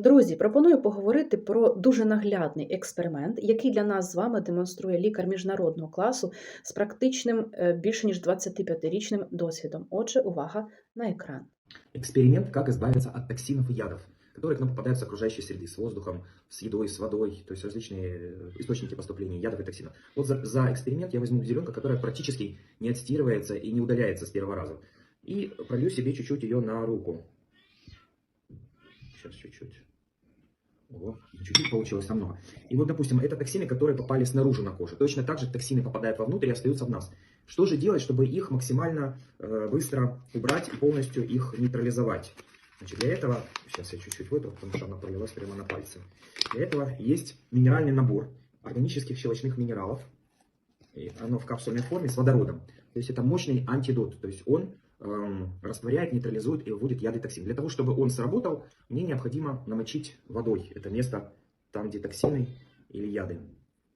Друзі, пропоную поговорити про дуже наглядний експеримент, який для нас з вами демонструє лікар міжнародного класу з практичним е, більше ніж 25-річним досвідом. Отже, увага на екран. Эксперимент, как избавиться от токсинов и ядов, которые к нам попадают с окружающей среды, с воздухом, с едой, с водой, то есть различные э, источники поступления ядов и токсинов. Вот за, за эксперимент я возьму зеленку, которая практически не отстирывается и не удаляется с первого раза. И пролью себе чуть-чуть ее на руку. Сейчас чуть-чуть. Ого, чуть-чуть получилось намного. И вот, допустим, это токсины, которые попали снаружи на кожу. Точно так же токсины попадают вовнутрь и остаются в нас. Что же делать, чтобы их максимально э, быстро убрать и полностью их нейтрализовать? Значит, для этого, сейчас я чуть-чуть вытру, потому что она пролилась прямо на пальцы. Для этого есть минеральный набор органических щелочных минералов. И оно в капсульной форме с водородом. То есть это мощный антидот. То есть он растворяет, нейтрализует и выводит яды и токсины. Для того, чтобы он сработал, мне необходимо намочить водой. Это место там, где токсины или яды.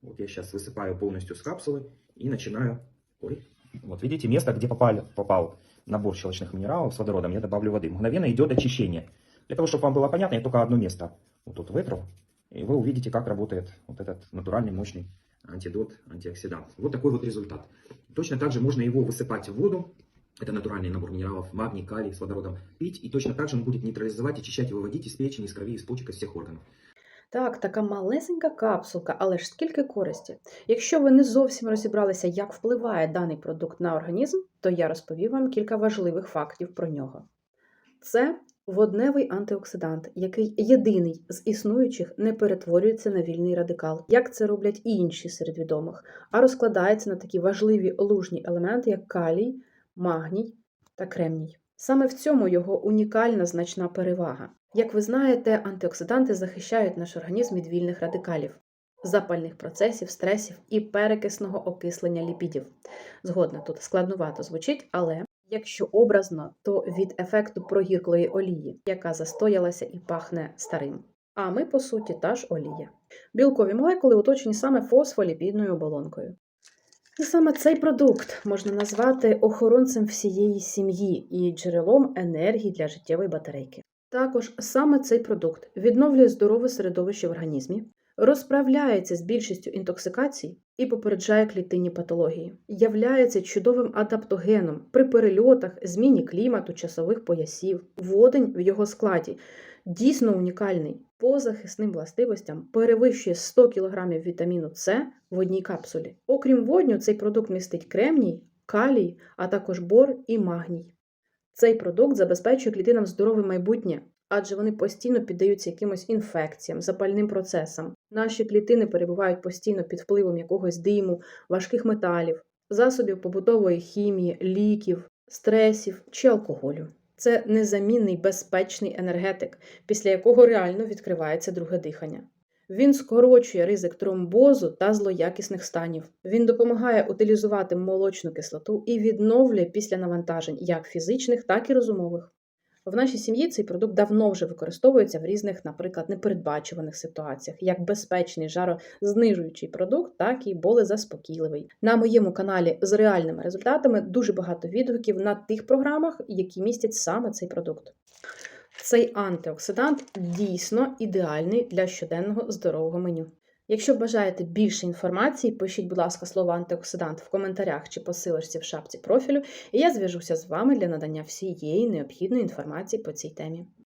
Вот я сейчас высыпаю полностью с капсулы и начинаю... Ой. Вот видите, место, где попали, попал набор щелочных минералов с водородом, я добавлю воды. Мгновенно идет очищение. Для того, чтобы вам было понятно, я только одно место вот тут вытру, и вы увидите, как работает вот этот натуральный мощный антидот, антиоксидант. Вот такой вот результат. Точно так же можно его высыпать в воду, это натуральный набор минералов, магний, калий с водородом, пить, и точно так же он будет нейтрализовать, очищать и выводить из печени, из крови, из почек, из всех органов. Так, така малесенька капсулка, але ж скільки користі. Якщо ви не зовсім розібралися, як впливає даний продукт на організм, то я розповім вам кілька важливих фактів про нього. Це водневий антиоксидант, який єдиний з існуючих не перетворюється на вільний радикал, як це роблять і інші серед відомих, а розкладається на такі важливі лужні елементи, як калій, магній та кремній. Саме в цьому його унікальна значна перевага. Як ви знаєте, антиоксиданти захищають наш організм від вільних радикалів, запальних процесів, стресів і перекисного окислення ліпідів. Згодна, тут складнувато звучить, але якщо образно, то від ефекту прогірклої олії, яка застоялася і пахне старим. А ми, по суті, та ж олія. Білкові молекули оточені саме фосфоліпідною оболонкою. І саме цей продукт можна назвати охоронцем всієї сім'ї і джерелом енергії для життєвої батарейки. Також саме цей продукт відновлює здорове середовище в організмі, розправляється з більшістю інтоксикацій і попереджає клітинні патології, являється чудовим адаптогеном при перельотах, зміні клімату, часових поясів. Водень в його складі дійсно унікальний. По захисним властивостям перевищує 100 кг вітаміну С в одній капсулі. Окрім водню, цей продукт містить кремній, калій, а також бор і магній. Цей продукт забезпечує клітинам здорове майбутнє, адже вони постійно піддаються якимось інфекціям, запальним процесам. Наші клітини перебувають постійно під впливом якогось диму, важких металів, засобів побутової хімії, ліків, стресів чи алкоголю. Це незамінний безпечний енергетик, після якого реально відкривається друге дихання. Він скорочує ризик тромбозу та злоякісних станів. Він допомагає утилізувати молочну кислоту і відновлює після навантажень як фізичних, так і розумових. В нашій сім'ї цей продукт давно вже використовується в різних, наприклад, непередбачуваних ситуаціях, як безпечний жарознижуючий продукт, так і болезаспокійливий. На моєму каналі з реальними результатами дуже багато відгуків на тих програмах, які містять саме цей продукт. Цей антиоксидант дійсно ідеальний для щоденного здорового меню. Якщо бажаєте більше інформації, пишіть, будь ласка, слово антиоксидант в коментарях чи посилочці в шапці профілю, і я зв'яжуся з вами для надання всієї необхідної інформації по цій темі.